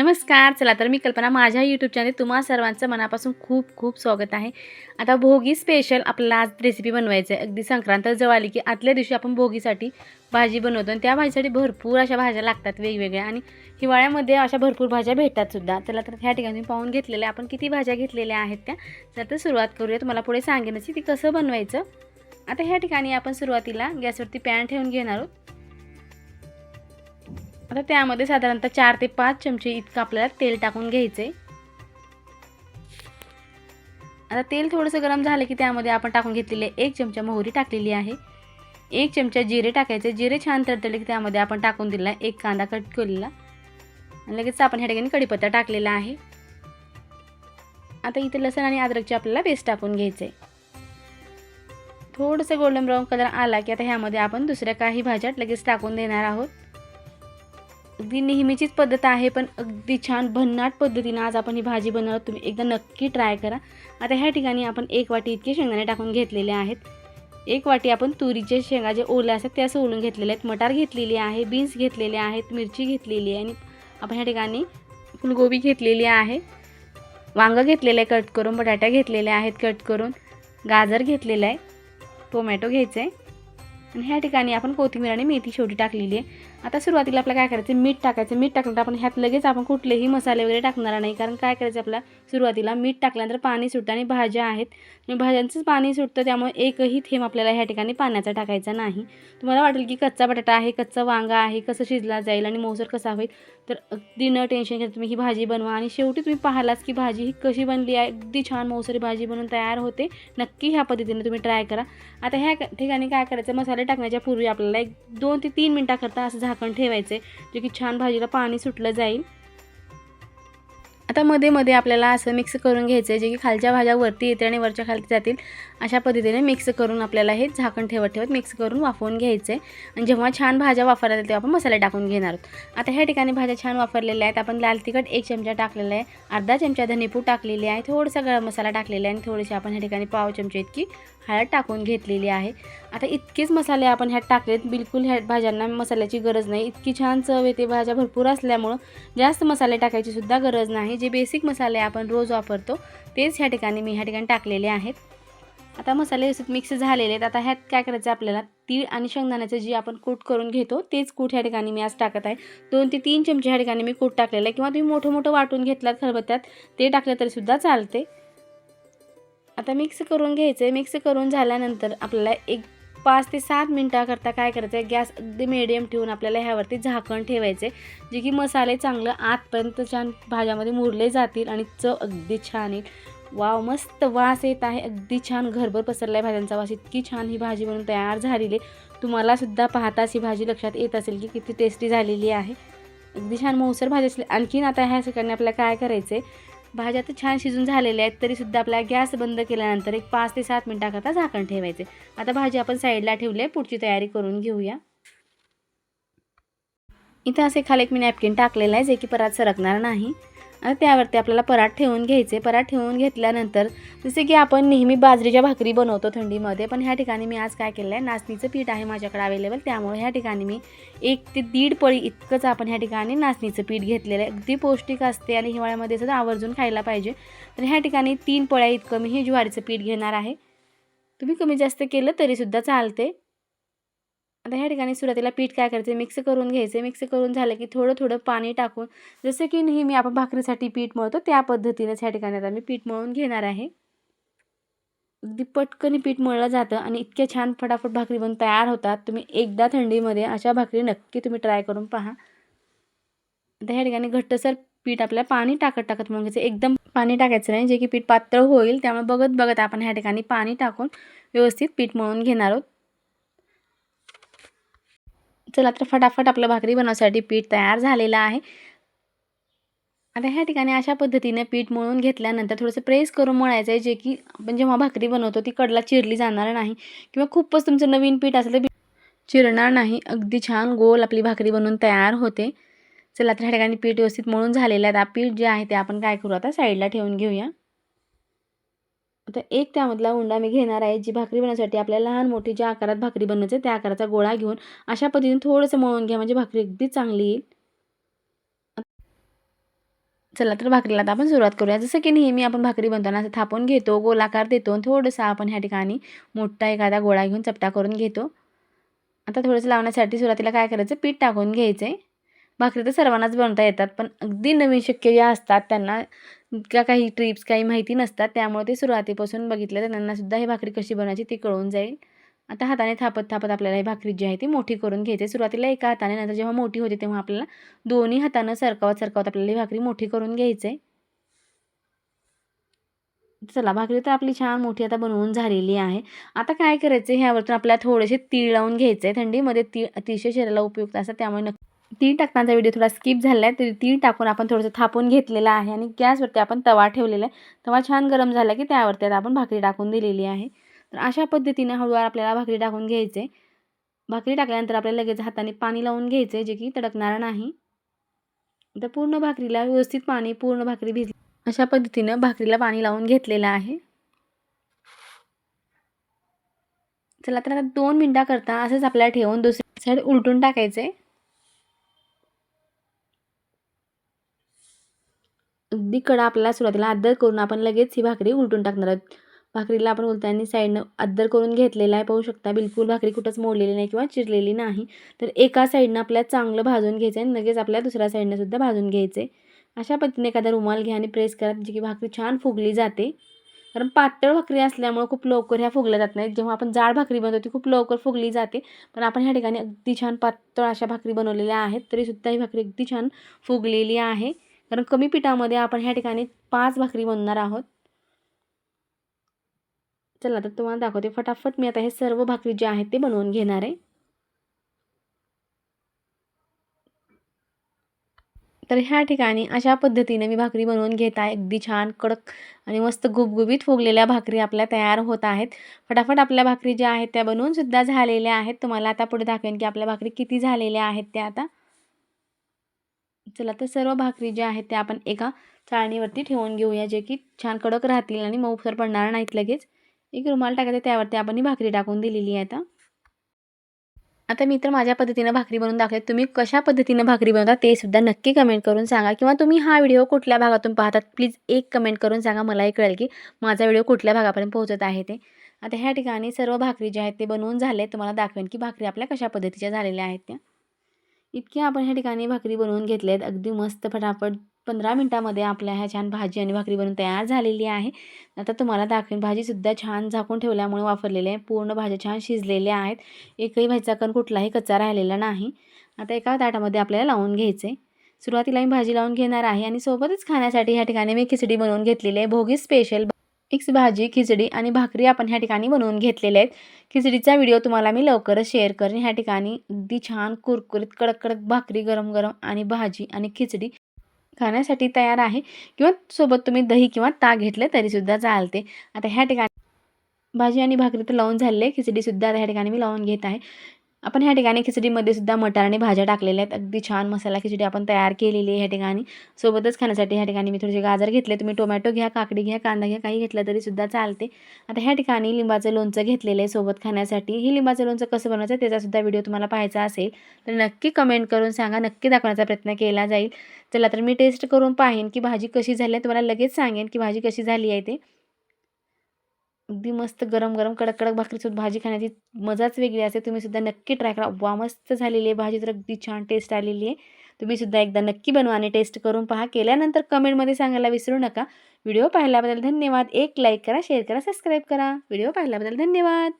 नमस्कार चला तर मी कल्पना माझ्या यूट्यूब चॅनल तुम्हा सर्वांचं मनापासून खूप खूप स्वागत आहे. आता भोगी स्पेशल आपल्याला आज रेसिपी बनवायचं आहे अगदी संक्रांत जवळ आली की आदल्या दिवशी आपण भोगीसाठी भाजी बनवतो. आणि त्या भाजीसाठी भरपूर अशा भाज्या लागतात वेगवेगळ्या. आणि हिवाळ्यामध्ये अशा भरपूर भाज्या भेटतात सुद्धा. चला तर ह्या ठिकाणी पाहून घेतलेल्या आपण किती भाज्या घेतलेल्या आहेत त्या. तर तर सुरुवात करूया तुम्हाला पुढे सांगेनच की ती कसं बनवायचं. आता ह्या ठिकाणी आपण सुरुवातीला गॅसवरती पॅन ठेवून घेणार आहोत. आता त्यामध्ये साधारणतः चार ते पाच चमचे इतकं आपल्याला तेल टाकून घ्यायचं आहे आता तेल थोडंसं गरम झालं की त्यामध्ये आपण टाकून घेतलेले एक चमचा मोहरी टाकलेली आहे. एक चमचा जिरे टाकायचे. जिरे छान तडतडले की त्यामध्ये आपण टाकून दिला एक कांदा कट केलेला. आणि लगेच आपण ह्या ठिकाणी कढीपत्ता टाकलेला आहे. आता इथे लसण आणि अद्रकची आपल्याला पेस्ट टाकून घ्यायचं आहे थोडंसं गोल्डन ब्राऊन कलर आला की आता ह्यामध्ये आपण दुसऱ्या काही भाज्या लगेच टाकून देणार आहोत. अगदी नेहमीचीच पद्धत आहे पण अगदी छान भन्नाट पद्धतीनं आज आपण ही भाजी बनवत तुम्ही एकदा नक्की ट्राय करा. आता ह्या ठिकाणी आपण एक वाटी इतके शेंगदाणे टाकून घेतलेले आहेत. एक वाटी आपण तुरीचे शेंगा जे ओले असतात त्या सोलून घेतलेले आहेत. मटार घेतलेली आहे बीन्स घेतलेले आहेत मिरची घेतलेली आहे आणि आपण ह्या ठिकाणी फुलगोबी घेतलेली आहे. वांगं घेतलेलं आहे कट करून बटाट्या घेतलेल्या आहेत कट करून. गाजर घेतलेलं आहे. टोमॅटो घ्यायचं आहे आणि ह्या ठिकाणी आपण कोथिंबीर आणि मेथी शेवटी टाकलेली आहे. आता सुरुवातीला आपल्याला काय करायचं मीठ टाकायचं. मीठ टाकल्यानंतर आपण ह्यात लगेच आपण कुठलेही मसाले वगैरे टाकणार नाही. कारण काय करायचं आपल्या सुरुवातीला मीठ टाकल्यानंतर पाणी सुटतं आणि भाज्या आहेत. आणि भाज्यांचंच पाणी सुटतं त्यामुळे एकही थेंब आपल्याला ह्या ठिकाणी पाण्याचा टाकायचा नाही. तुम्हाला वाटेल की कच्चा बटाटा आहे कच्चा वांगा आहे कसं शिजला जाईल आणि मोसर कसा होईल. तर अगदी न टेन्शन घेता तुम्ही ही भाजी बनवा. आणि शेवटी तुम्ही पाहालाच की भाजी ही कशी बनली आहे. अगदी छान मोसरी भाजी बनवून तयार होते. नक्की ह्या पद्धतीने तुम्ही ट्राय करा. आता ह्या ठिकाणी काय करायचं मसाले टाकण्याच्या पूर्वी आपल्याला एक दोन ते तीन मिनटाकरता असं झाकण ठेवायचं आहे जे की छान भाजीला पाणी सुटलं जाईल. आता मध्ये मध्ये आपल्याला असं मिक्स करून घ्यायचं आहे जे की खालच्या भाज्या वरती येते आणि वरच्या खालती जातील अशा पद्धतीने मिक्स करून आपल्याला हे झाकण ठेवत ठेवत मिक्स करून वाफवून घ्यायचं आहे आणि जेव्हा छान भाज्या वापरल्या तेव्हा आपण मसाले टाकून घेणार आहोत. आता ह्या ठिकाणी भाज्या छान वापरलेल्या आहेत. आपण लाल तिखट एक चमचा टाकलेला आहे. अर्धा चमचा धनेपूड टाकलेली आहे. थोडासा गरम मसाला टाकलेला आहे. आणि थोडेसे आपण ह्या ठिकाणी पाव चमचे इतकी हळद टाकून घेतलेली आहे. आता इतकेच मसाले आपण ह्यात टाकलेत बिलकुल ह्या भाज्यांना मसाल्याची गरज नाही. इतकी छान चव येते. भाज्या भरपूर असल्यामुळं जास्त मसाले टाकायची सुद्धा गरज नाही. जे बेसिक मसाले आपण रोज वापरतो तेच ह्या ठिकाणी मी ह्या ठिकाणी टाकलेले आहेत. आता मसाले व्यवस्थित मिक्स झालेले आहेत. आता ह्यात काय करायचं आपल्याला? तीळ आणि शेंगदाण्याचं जी आपण कूट करून घेतो तेच कूट ह्या ठिकाणी मी आज टाकत आहे. दोन ते तीन चमचे ह्या ठिकाणी मी कूट टाकलेलं आहे. किंवा तुम्ही मोठं मोठं वाटून घेतलात खरबत्त्यात ते टाकलं तरीसुद्धा चालते. आता मिक्स करून घ्यायचं आहे मिक्स करून झाल्यानंतर आपल्याला एक पाच ते सात मिनटाकरता काय करायचं आहे गॅस अगदी मिडियम ठेवून आपल्याला ह्यावरती झाकण ठेवायचे जे की मसाले चांगलं आतपर्यंत छान भाज्यामध्ये मुरले जातील आणि चव अगदी छान येईल. वाव मस्त वास येत आहे अगदी छान. घरभर पसरला आहे भाज्यांचा वास इतकी छान ही भाजी बनवून तयार झालेली आहे. तुम्हालासुद्धा पाहताच ही भाजी लक्षात येत असेल की किती टेस्टी झालेली आहे. अगदी छान मऊसर भाजी असली. आणखीन आता ह्या सगळ्यांनी आपल्याला काय करायचं आहे भाज्या तर छान शिजून झालेल्या आहेत तरीसुद्धा आपला गॅस बंद केल्यानंतर एक पाच ते सात मिनटाकरता झाकण ठेवायचे. आता भाजी आपण साईडला ठेवली आहे पुढची तयारी करून घेऊया. इथं असे खाली एक मी नॅपकिन टाकलेलं आहे जे की परत सरकणार नाही. त्यावरती आपल्याला परात ठेवून घ्यायचे. परात ठेवून घेतल्यानंतर जसे की आपण नेहमी बाजरीच्या भाकरी बनवतो थंडीमध्ये पण ह्या ठिकाणी मी आज काय केलं आहे नाचणीचं पीठ आहे माझ्याकडे अवेलेबल त्यामुळे ह्या ठिकाणी मी एक ते दीड पळी इतकंच आपण ह्या ठिकाणी नाचणीचं पीठ घेतलेलं आहे. अगदी पौष्टिक असते आणि हिवाळ्यामध्ये सुद्धा आवर्जून खायला पाहिजे. तर ह्या ठिकाणी तीन पळ्या इतकं मी हे ज्वारीचं पीठ घेणार आहे. तुम्ही कमी जास्त केलं तरीसुद्धा चालते आता ह्या ठिकाणी सुरुवातीला पीठ काय करायचं मिक्स करून घ्यायचं. मिक्स करून झालं की थोडं थोडं पाणी टाकून जसं की नेहमी आपण भाकरीसाठी पीठ मळतो त्या पद्धतीनेच ह्या ठिकाणी आता मी पीठ मळून घेणार आहे. अगदी पटकन पीठ मळलं जातं आणि इतक्या छान फटाफट भाकरी बनून तयार होतात. तुम्ही एकदा थंडीमध्ये अशा भाकरी नक्की तुम्ही ट्राय करून पहा. आता ह्या ठिकाणी घट्टसर पीठ आपल्याला पाणी टाकत टाकत मग घ्यायचं. एकदम पाणी टाकायचं नाही जे की पीठ पातळ होईल त्यामुळे बघत बघत आपण ह्या ठिकाणी पाणी टाकून व्यवस्थित पीठ मळून घेणार आहोत. चला तर फटाफट आपलं भाकरी बनवण्यासाठी पीठ तयार झालेलं आहे. आता ह्या ठिकाणी अशा पद्धतीने पीठ मळून घेतल्यानंतर थोडंसं प्रेस करून मळायचं आहे जे की आपण जेव्हा भाकरी बनवतो ती कडला चिरली जाणार नाही किंवा खूपच तुमचं नवीन पीठ असेल तर चिरणार नाही. अगदी छान गोल आपली भाकरी बनवून तयार होते. चला तर ह्या ठिकाणी पीठ व्यवस्थित मळून झालेलं आहे. आता पीठ जे आहे ते आपण काय करू आता साईडला ठेवून घेऊया. आता एक त्यामधला उंडा मी घेणार आहे जी भाकरी बनवण्यासाठी आपल्याला लहान मोठी ज्या आकारात भाकरी बनवायचं त्या आकाराचा गोळा घेऊन अशा पद्धतीने थोडंसं मळून घ्या म्हणजे भाकरी अगदी चांगली येईल. चला तर भाकरीला आता आपण सुरुवात करूया. जसं की नेहमी आपण भाकरी बनताना असं थापून घेतो गोलाकार देतो आणि थोडंसं आपण ह्या ठिकाणी मोठा एखादा गोळा घेऊन चपटा करून घेतो. आता थोडंसं लावण्यासाठी सुरुवातीला काय करायचं? पीठ टाकून घ्यायचं आहे भाकरी तर सर्वांनाच बनवता येतात पण अगदी नवीन शक्य ज्या असतात त्यांना का काही ट्रिप्स काही माहिती नसतात त्यामुळे ते सुरुवातीपासून बघितलं तर त्यांनासुद्धा ही भाकरी कशी बनवायची ती कळून जाईल. आता हाताने थापत थापत आपल्याला ही भाकरी जी आहे ती मोठी करून घ्यायची सुरुवातीला एका हाताने नंतर जेव्हा मोठी होते तेव्हा आपल्याला दोन्ही हातानं सरकावत सरकावत आपल्याला ही भाकरी मोठी करून घ्यायचं आहे. चला भाकरी तर आपली छान मोठी आता बनवून झालेली आहे. आता काय करायचं? ह्यावरतून आपल्याला थोडेसे तीळ लावून घ्यायचे आहे. थंडीमध्ये तीळ अतिशय शरीराला उपयुक्त असतात त्यामुळे नक्की तीळ टाकण्याचा व्हिडिओ थोडा स्किप झाला आहे तरी तीळ टाकून आपण थोडंसं थापून घेतलेलं आहे आणि गॅसवरती आपण तवा ठेवलेला आहे. तवा छान गरम झाला की त्यावरती आता आपण भाकरी टाकून दिलेली आहे. तर अशा पद्धतीने हळूवार आपल्याला भाकरी टाकून घ्यायचे भाकरी टाकल्यानंतर आपल्याला लगेच हाताने पाणी लावून घ्यायचे जे की तडकणार नाही. तर पूर्ण भाकरीला व्यवस्थित पाणी पूर्ण भाकरी भिजली. अशा पद्धतीनं भाकरीला पाणी लावून घेतलेलं आहे. चला तर आता दोन मिनटाकरता असंच आपल्याला ठेवून दुसरी साईड उलटून टाकायचं आहे अगदी कडा आपल्याला सुरुवातीला अद्दर करून आपण लगेच ही भाकरी उलटून टाकणार आहोत. भाकरीला आपण उलतानी साईडनं अद्दर करून घेतलेला आहे पाहू शकता. बिलकुल भाकरी कुठंच मोडलेली नाही किंवा चिरलेली नाही. तर एका साईडनं आपल्याला चांगलं भाजून घ्यायचं आहे आणि लगेच आपल्या दुसऱ्या साईडनं सुद्धा भाजून घ्यायचे अशा पद्धतीने एखादा रुमाल घ्या आणि प्रेस करा जी की भाकरी छान फुगली जाते. कारण पातळ भाकरी असल्यामुळं खूप लवकर ह्या फुगल्या जात नाहीत. जेव्हा आपण जाड भाकरी बनवतो ती खूप लवकर फुगली जाते. पण आपण ह्या ठिकाणी अगदी छान पातळ अशा भाकरी बनवलेल्या आहेत तरीसुद्धा ही भाकरी अगदी छान फुगलेली आहे. कारण कमी पिठामध्ये आपण ह्या ठिकाणी पाच भाकरी बनणार आहोत. चला तर तुम्हाला दाखवते. फटाफट मी आता हे सर्व भाकरी जे आहेत ते बनवून घेणार आहे. तर ह्या ठिकाणी अशा पद्धतीने मी भाकरी बनवून घेत आहे. अगदी छान कडक आणि मस्त गुबगुबीत फुगलेल्या भाकरी आपल्या तयार होत आहेत. फटाफट आपल्या भाकरी ज्या आहेत त्या बनवून सुद्धा झालेल्या आहेत. तुम्हाला आता पुढे दाखवेन की आपल्या भाकरी किती झालेल्या आहेत त्या आता. चला तर सर्व भाकरी ज्या आहेत त्या आपण एका चाळणीवरती ठेवून घेऊया जे की छान कडक राहतील आणि मऊसर पडणार नाहीत लगेच. एक रुमाल टाकायचा त्यावरती आपण ही भाकरी टाकून दिलेली आहे आता. आता मी तर माझ्या पद्धतीनं भाकरी बनवून दाखवते. तुम्ही कशा पद्धतीनं भाकरी बनवता ते सुद्धा नक्की कमेंट करून सांगा. किंवा तुम्ही हा व्हिडिओ कुठल्या भागातून पाहतात प्लीज एक कमेंट करून सांगा. मलाही कळेल की माझा व्हिडिओ कुठल्या भागापर्यंत पोहोचत आहे ते. आता ह्या ठिकाणी सर्व भाकरी ज्या आहेत ते बनवून झाले तुम्हाला दाखवेन की भाकरी आपल्या कशा पद्धतीच्या झालेल्या आहेत त्या. इतकी आपण ह्या ठिकाणी भाकरी बनवून घेतल्या आहेत अगदी मस्त फटाफट पंधरा मिनटामध्ये आपल्या ह्या छान भाजी आणि भाकरी बनवून तयार झालेली आहे. आता तुम्हाला दाखवेन भाजीसुद्धा छान झाकून ठेवल्यामुळे वापरलेल्या आहे पूर्ण भाज्या छान शिजलेल्या आहेत. एकही भाजीचा कण कुठलाही कच्चा राहिलेला नाही. आता एका ताटामध्ये आपल्याला लावून घ्यायचं. आहे सुरुवातीला मी भाजी लावून घेणार आहे आणि सोबतच खाण्यासाठी ह्या ठिकाणी मी खिचडी बनवून घेतलेली आहे. भोगी स्पेशल मिक्स भाजी खिचडी आणि भाकरी आपण ह्या ठिकाणी बनवून घेतलेल्या आहेत. खिचडीचा व्हिडिओ तुम्हाला मी लवकरच शेअर करेन. ह्या ठिकाणी अगदी छान कुरकुरीत कडक कडक भाकरी गरम गरम आणि भाजी आणि खिचडी खाण्यासाठी तयार आहे. किंवा सोबत तुम्ही दही किंवा ताक घेतले तरीसुद्धा चालते. आता ह्या ठिकाणी भाजी आणि भाकरी तर लावून झाले खिचडीसुद्धा ह्या ठिकाणी मी लावून घेत आहे. आपण ह्या ठिकाणी खिचडीमध्ये सुद्धा मटार आणि भाज्या टाकलेल्या आहेत. अगदी छान मसाला खिचडी आपण तयार केलेली आहे ह्या ठिकाणी. सोबतच खाण्यासाठी ह्या ठिकाणी मी थोडेसे गाजर घेतले तुम्ही टोमॅटो घ्या काकडी घ्या कांदा घ्या काही घेतलं तरी सुद्धा चालते. आता ह्या ठिकाणी लिंबाचं लोणचं घेतलेलं आहे सोबत खाण्यासाठी. ही लिंबाचं लोणचं कसं बनवायचं त्याचासुद्धा व्हिडिओ तुम्हाला पाहायचा असेल तर नक्की कमेंट करून सांगा. नक्की दाखवण्याचा प्रयत्न केला जाईल. चला तर मी टेस्ट करून पाहीन की भाजी कशी झाली आहे. तुम्हाला लगेच सांगेन की भाजी कशी झाली आहे ते. अगदी मस्त गरम गरम कडक कडक भाकरीसोबत भाजी खाण्याची मजाच वेगळी असते. तुम्ही सुद्धा नक्की ट्राय करा. वा मस्त झालेली आहे भाजी. तर अगदी छान टेस्ट आलेली आहे. तुम्ही सुद्धा एकदा नक्की बनवा आणि टेस्ट करून पहा. केल्यानंतर कमेंटमध्ये सांगायला विसरू नका. व्हिडिओ पाहिल्याबद्दल धन्यवाद. एक लाईक करा शेअर करा सबस्क्राईब करा. व्हिडिओ पाहिल्याबद्दल धन्यवाद.